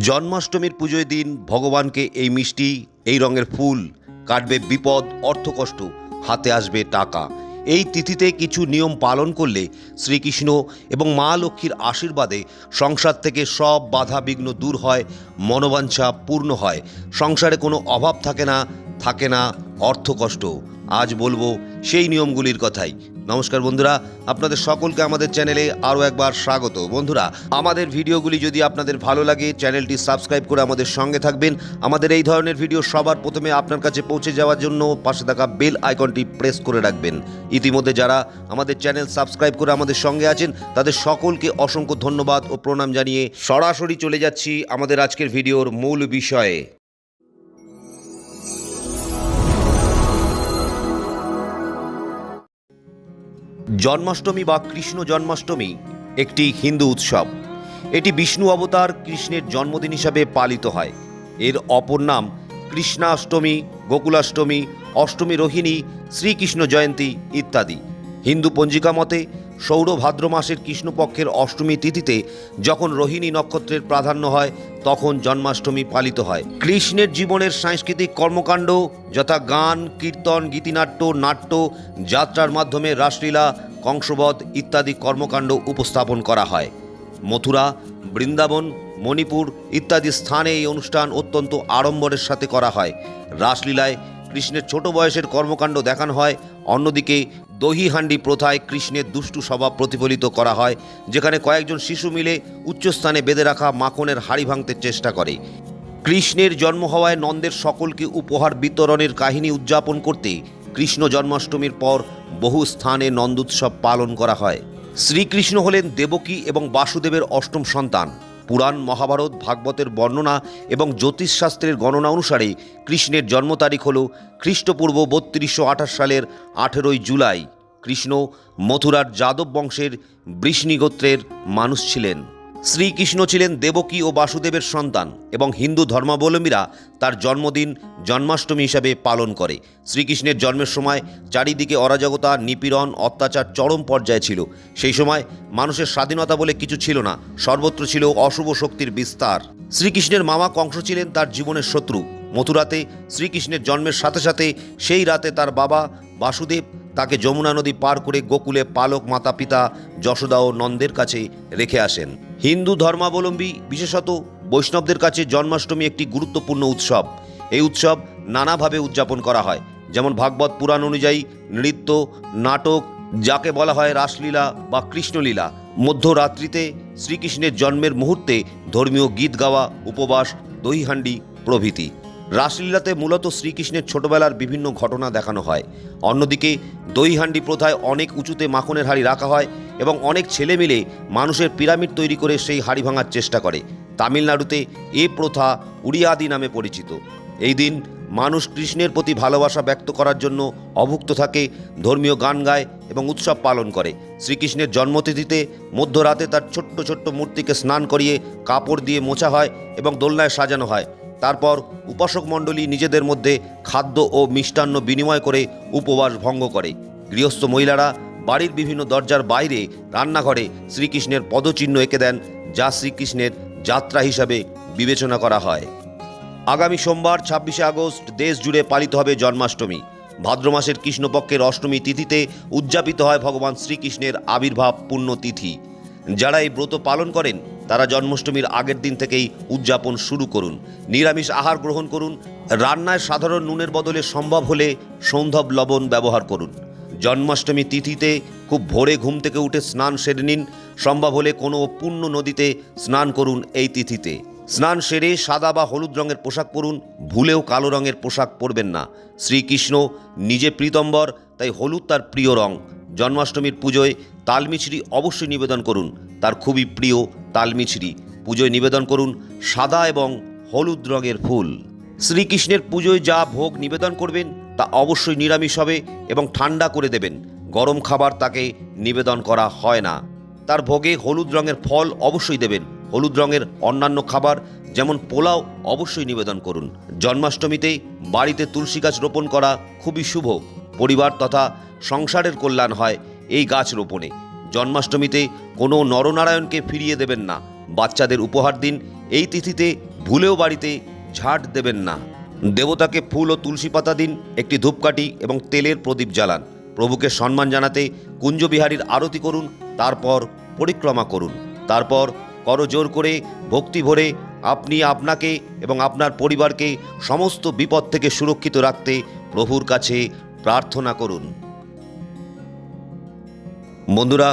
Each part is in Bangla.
জন্মাষ্টমীর পুজোয় দিন ভগবানকে এই মিষ্টি, এই রঙের ফুল কাটবে বিপদ, অর্থকষ্ট, হাতে আসবে টাকা। এই তিথিতে কিছু নিয়ম পালন করলে শ্রীকৃষ্ণ এবং মা লক্ষ্মীর আশীর্বাদে সংসার থেকে সব বাধা বিঘ্ন দূর হয়, মনোবাঞ্ছা পূর্ণ হয়। সংসারে কোনো অভাব থাকে না থাকে না অর্থকষ্ট। আজ বলব সেই নিয়মগুলির কথাই। নমস্কার বন্ধুরা, আপনাদের সকলকে আমাদের চ্যানেলে আরও একবার স্বাগত। বন্ধুরা, আমাদের ভিডিওগুলি যদি আপনাদের ভালো লাগে, চ্যানেলটি সাবস্ক্রাইব করে আমাদের সঙ্গে থাকবেন। আমাদের এই ধরনের ভিডিও সবার প্রথমে আপনার কাছে পৌঁছে যাওয়ার জন্য পাশে থাকা বেল আইকনটি প্রেস করে রাখবেন। ইতিমধ্যে যারা আমাদের চ্যানেল সাবস্ক্রাইব করে আমাদের সঙ্গে আছেন, তাদের সকলকে অসংখ্য ধন্যবাদ ও প্রণাম জানিয়ে সরাসরি চলে যাচ্ছি আমাদের আজকের ভিডিওর মূল বিষয়ে। জন্মাষ্টমী বা কৃষ্ণ জন্মাষ্টমী একটি হিন্দু উৎসব। এটি বিষ্ণু অবতার কৃষ্ণের জন্মদিন হিসাবে পালিত হয়। এর অপর নাম কৃষ্ণাষ্টমী, গোকুলাষ্টমী, অষ্টমী রোহিণী, শ্রীকৃষ্ণ জয়ন্তী ইত্যাদি। হিন্দু পঞ্জিকা মতে সৌর ভাদ্র মাসের কৃষ্ণপক্ষের অষ্টমী তিথিতে যখন রোহিণী নক্ষত্রের প্রাধান্য হয়, তখন জন্মাষ্টমী পালিত হয়। কৃষ্ণের জীবনের সাংস্কৃতিক কর্মকাণ্ড, যথা গান, কীর্তন, গীতিনাট্য, নাট্য, যাত্রার মাধ্যমে রাসলীলা, কংসবধ ইত্যাদি কর্মকাণ্ড উপস্থাপন করা হয়। মথুরা, বৃন্দাবন, মণিপুর ইত্যাদি স্থানে এই অনুষ্ঠান অত্যন্ত আড়ম্বরের সাথে করা হয়। রাসলীলায় কৃষ্ণের ছোট বয়সের কর্মকাণ্ড দেখানো হয়, অন্যদিকে দহি হান্ডি প্রথায় কৃষ্ণের দুষ্টু স্বভাব প্রতিফলিত করা হয়, যেখানে কয়েকজন শিশু মিলে উচ্চস্থানে বেঁধে রাখা মাখনের হাড়ি ভাঙতে চেষ্টা করে। কৃষ্ণের জন্ম হওয়ায় নন্দের সকলকে উপহার বিতরণের কাহিনী উদযাপন করতে কৃষ্ণ জন্মাষ্টমীর পর বহু স্থানে নন্দোৎসব পালন করা হয়। শ্রীকৃষ্ণ হলেন দেবকী এবং বাসুদেবের অষ্টম সন্তান। পুরাণ মহাভারত, ভাগবতের বর্ণনা এবং জ্যোতিষশাস্ত্রের গণনা অনুসারে কৃষ্ণের জন্ম তারিখ হল খ্রিস্টপূর্ব বত্রিশশো আঠাশ সালের আঠেরোই জুলাই। কৃষ্ণ মথুরার যাদব বংশের বৃষ্ণিগোত্রের মানুষ ছিলেন। শ্রীকৃষ্ণ ছিলেন দেবকী ও বাসুদেবের সন্তান এবং হিন্দু ধর্মাবলম্বীরা তার জন্মদিন জন্মাষ্টমী হিসাবে পালন করে। শ্রীকৃষ্ণের জন্মের সময় চারিদিকে অরাজকতা, নিপীড়ন, অত্যাচার চরম পর্যায়ে ছিল। সেই সময় মানুষের স্বাধীনতা বলে কিছু ছিল না, সর্বত্র ছিল অশুভ শক্তির বিস্তার। শ্রীকৃষ্ণের মামা কংস ছিলেন তার জীবনের শত্রু। মথুরাতে শ্রীকৃষ্ণের জন্মের সাথে সাথে সেই রাতে তার বাবা বাসুদেব তাকে যমুনা নদী পার করে গোকুলে পালক মাতা পিতা যশোদা ও নন্দের কাছে রেখে আসেন। হিন্দু ধর্মাবলম্বী, বিশেষত বৈষ্ণবদের কাছে জন্মাষ্টমী একটি গুরুত্বপূর্ণ উৎসব। এই উৎসব নানাভাবে উদযাপন করা হয়। যেমন ভাগবত পুরাণ অনুযায়ী নৃত্য, নাটক, যাকে বলা হয় রাসলীলা বা কৃষ্ণলীলা। মধ্যরাত্রিতে শ্রীকৃষ্ণের জন্মের মুহূর্তে ধর্মীয় গীত গাওয়া, উপবাস, দহিহান্ডি প্রভৃতি। রাসলীলাতে মূলত শ্রীকৃষ্ণের ছোটবেলার বিভিন্ন ঘটনা দেখানো হয়। অন্যদিকে দইহান্ডি প্রথায় অনেক উঁচুতে মাখনের হাড়ি রাখা হয় এবং অনেক ছেলে মিলে মানুষের পিরামিড তৈরি করে সেই হাড়ি ভাঙার চেষ্টা করে। তামিলনাড়ুতে এ প্রথা উড়িয়াদি নামে পরিচিত। এই দিন মানুষ কৃষ্ণের প্রতি ভালোবাসা ব্যক্ত করার জন্য অভুক্ত থাকে, ধর্মীয় গান গায় এবং উৎসব পালন করে। শ্রীকৃষ্ণের জন্মতিথিতে মধ্যরাতে তার ছোট্ট ছোট্ট মূর্তিকে স্নান করিয়ে কাপড় দিয়ে মোছা হয় এবং দোলনায় সাজানো হয়। তারপর উপাসক মণ্ডলী নিজেদের মধ্যে খাদ্য ও মিষ্টান্ন বিনিময় করে উপবাস ভঙ্গ করে। গৃহস্থ মহিলারা বাড়ির বিভিন্ন দরজার বাইরে রান্নাঘরে শ্রীকৃষ্ণের পদচিহ্ন এঁকে দেন, যা শ্রীকৃষ্ণের যাত্রা হিসাবে বিবেচনা করা হয়। আগামী সোমবার, ছাব্বিশে আগস্ট, দেশ জুড়ে পালিত হবে জন্মাষ্টমী। ভাদ্র মাসের কৃষ্ণপক্ষের অষ্টমী তিথিতে উদযাপিত হয় ভগবান শ্রীকৃষ্ণের আবির্ভাব পুণ্যতিথি যারা এই ব্রত পালন করেন তারা জন্মাষ্টমীর আগের দিন থেকেই উদযাপন শুরু করুন। নিরামিষ আহার গ্রহণ করুন। রান্নায় সাধারণ নুনের বদলে সম্ভব হলে সৌন্ধব লবণ ব্যবহার করুন। জন্মাষ্টমী তিথিতে খুব ভোরে ঘুম থেকে উঠে স্নান সেরে নিন। সম্ভব হলে কোনো পূর্ণ নদীতে স্নান করুন এই তিথিতে। স্নান সেরে সাদা বা হলুদ রঙের পোশাক পরুন। ভুলেও কালো রঙের পোশাক পরবেন না। শ্রীকৃষ্ণ নিজে প্রীতম্বর, তাই হলুদ তার প্রিয় রং। জন্মাষ্টমীর পুজোয় তালমিছরি অবশ্যই নিবেদন করুন। তার খুবই প্রিয় তালমিছরি। পুজোয় নিবেদন করুন সাদা এবং হলুদ রঙের ফুল। শ্রীকৃষ্ণের পুজোয় যা ভোগ নিবেদন করবেন তা অবশ্যই নিরামিষ হবে এবং ঠান্ডা করে দেবেন। গরম খাবার তাকে নিবেদন করা হয় না। তার ভোগে হলুদ রঙের ফল অবশ্যই দেবেন। হলুদ রঙের অন্যান্য খাবার যেমন পোলাও অবশ্যই নিবেদন করুন। জন্মাষ্টমীতে বাড়িতে তুলসী গাছ রোপণ করা খুবই শুভ। পরিবার তথা সংসারের কল্যাণ হয় এই গাছ রোপণে। জন্মাষ্টমীতে কোনো নরনারায়ণকে ফিরিয়ে দেবেন না। বাচ্চাদের উপহার দিন, এই তিথিতে ভুলেও বাড়িতে ঝাড় দেবেন না। দেবতাকে ফুল ও তুলসী পাতা দিন, একটি ধূপকাঠি এবং তেলের প্রদীপ জ্বালান। প্রভুকে সম্মান জানাতে কুঞ্জবিহারীর আরতি করুন, তারপর পরিক্রমা করুন। তারপর করজোর করে ভক্তি ভরে আপনি আপনাকে এবং আপনার পরিবারকে সমস্ত বিপদ থেকে সুরক্ষিত রাখতে প্রভুর কাছে প্রার্থনা করুন। বন্ধুরা,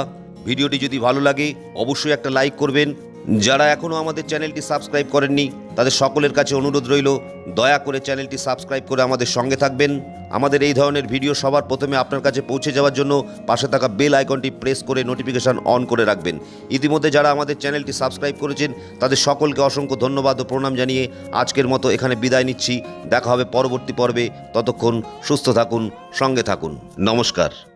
ভিডিওটি যদি ভালো লাগে, অবশ্যই একটা লাইক করবেন। যারা এখনও আমাদের চ্যানেলটি সাবস্ক্রাইব করেননি, তাদের সকলের কাছে অনুরোধ রইল, দয়া করে চ্যানেলটি সাবস্ক্রাইব করে আমাদের সঙ্গে থাকবেন। আমাদের এই ধরনের ভিডিও সবার প্রথমে আপনার কাছে পৌঁছে যাওয়ার জন্য পাশে থাকা বেল আইকনটি প্রেস করে নোটিফিকেশন অন করে রাখবেন। ইতিমধ্যে যারা আমাদের চ্যানেলটি সাবস্ক্রাইব করেছেন, তাদের সকলকে অসংখ্য ধন্যবাদ ও প্রণাম জানিয়ে আজকের মতো এখানে বিদায় নিচ্ছি। দেখা হবে পরবর্তী পর্বে। ততক্ষণ সুস্থ থাকুন, সঙ্গে থাকুন। নমস্কার।